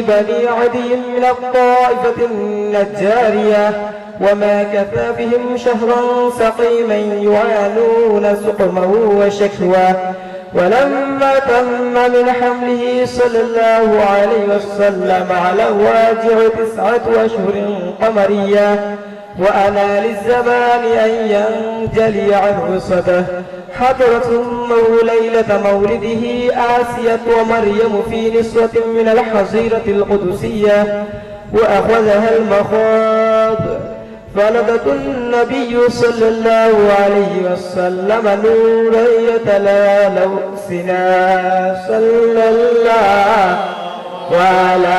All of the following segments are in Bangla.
بني عدي من الطائفة النجارية وما كفى بهم شهرا سقيما يعانون سقما وشكوى. ولما تم من حمله صلى الله عليه وسلم على واجع تسعة أشهر قمرية وأنا للزمان أن ينجلي عنه صده حضرت أمه ليلة مولده آسية ومريم في نسوة من الحظيرة القدسية وأخذها المخاض. فلدت النبي صلى الله عليه وسلم نورا يتلالى سنا. صلى الله وعلى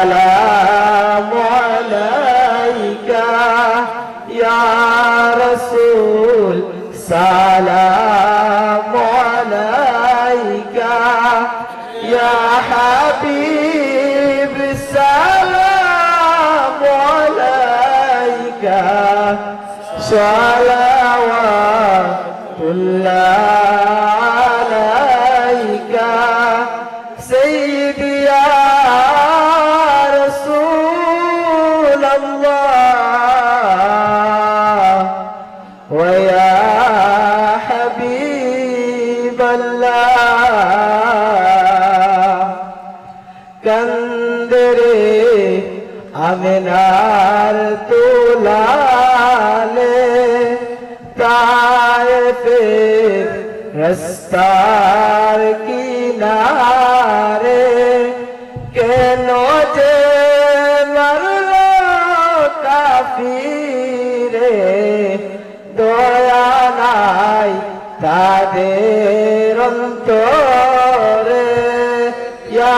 سلام عليك يا حبيب سلام عليك. صلوات الله عليك. سيدي يا رسول الله. ويا কন্দরে আমিনার তুলালে তায়েফের রাস্তার কিনারে কেন যে মরল কাফিরে? দয়া নাই তাদের অন্তরে। ইয়া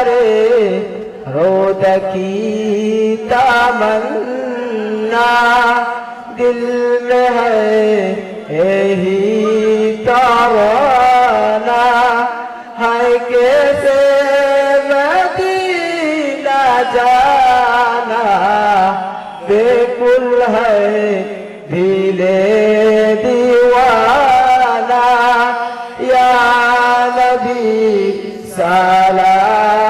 তারে রোদ কি তামন্না। দিল মে হ্যাহি তারানা। হায় কেসে মদিনা জানা। বেকুল হ্যায় দিলে দিওয়ানা। ইয়া নবী সালাম।